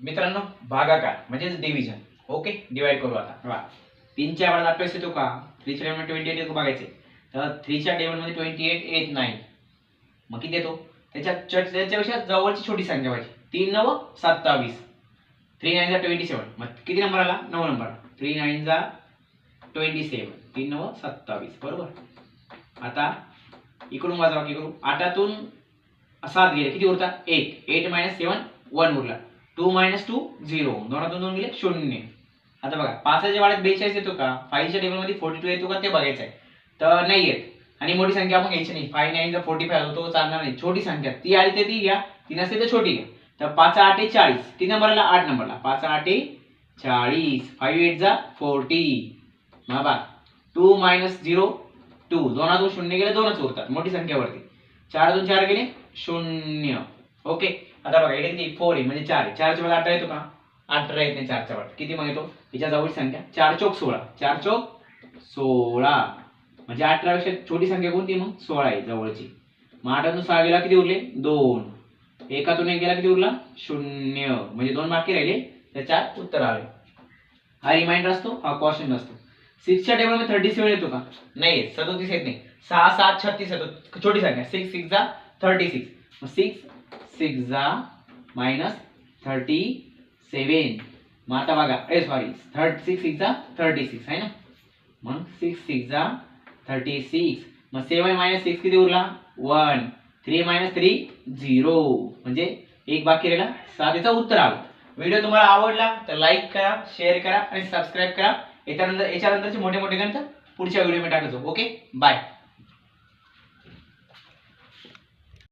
मित्रांनो भागाकार म्हणजेच डिव्हिजन ओके डिवाइड करू आता. वा तीनच्या वेळा अभ्यास येतो का? थ्रीच्या टेबल ट्वेंटी एट बघायचे. तर थ्रीच्या टेबलमध्ये ट्वेंटी एट एट नाही. मग किती येतो? त्याच्या त्याच्यापेक्षा जवळची छोटी संख्या पाहिजे. तीन नव सत्तावीस. थ्री नाईन जा ट्वेंटी सेवन मग किती नंबर आला? नऊ नंबर थ्री नाईन जा ट्वेंटी सेवन तीन नव सत्तावीस. बरोबर? आता इकडून वाजवा की करू आठातून सात गेले. किती उरता? Eight eight minus seven one उरला. टू मायनस टू झिरो दोनातून दोन गेले शून्य. आता बघा पाचच्या वाड्यात बेचाळीस येतो का? फाईव्हच्या टेबलमध्ये फोर्टी टू येतो का? ते बघायचं आहे. तर नाही येत. आणि मोठी संख्या आपण घ्यायची नाही. फाय नाईन जर फोर्टी फाय होतो चालणार नाही. छोटी संख्या. ती आली तर ती घ्या. ती नसते तर छोटी घ्या. तर पाच आठ आहे चाळीस. किती नंबरला आठ नंबरला पाच आठ आहे चाळीस. फाईव्ह एट जा फोर्टी मग बा टू मायनस झिरो टू दोनातून शून्य गेले दोनच उरतात. मोठी संख्यावरती चार दोन चार गेले शून्य. ओके आता बघा इकडे किती फोर आहे म्हणजे चार आहे. चारच्या मध्ये अठरा येतो का? अठरा येत नाही चारच्या वाट. किती मग येतो? हिच्या जवळची संख्या. चार चौक सोळा. चार चौक सोळा. म्हणजे अठरापेक्षा छोटी संख्या कोणती मग? सोळा आहे जवळची. मग आठातून सहा गेला किती उरले? दोन. एकातून एक गेला किती उरला? शून्य. म्हणजे दोन बाकी राहिले त्याच्या उत्तर आले. हा रिमाइंडर असतो हा क्वेश्चन असतो. सिक्सच्या टेबलमध्ये थर्टी सेवन येतो का? नाही सदोतीस येत नाही. सहा सात छत्तीस येतो. छोटी संख्या. सिक्स सिक्स जा थर्टी सिक्स मग सिक्स सिक्स जा मायनस थर्टी सेवन. मग आता बघा ए सॉरी थर्ट सिक्स सिक्स जा थर्टी सिक्स आहे ना? मग सिक्स सिक्स जा थर्टी सिक्स. मग सेवन मायनस सिक्स किती उरला? One. Three minus three zero. म्हणजे एक बाकी राहिला साधेचा उत्तर आलं. व्हिडिओ तुम्हाला आवडला तर लाईक करा शेअर करा आणि सबस्क्राईब करा. याच्यानंतर याच्यानंतरचे मोठे मोठे ग्रंथ पुढच्या व्हिडिओ मी टाकतो ओके? बाय.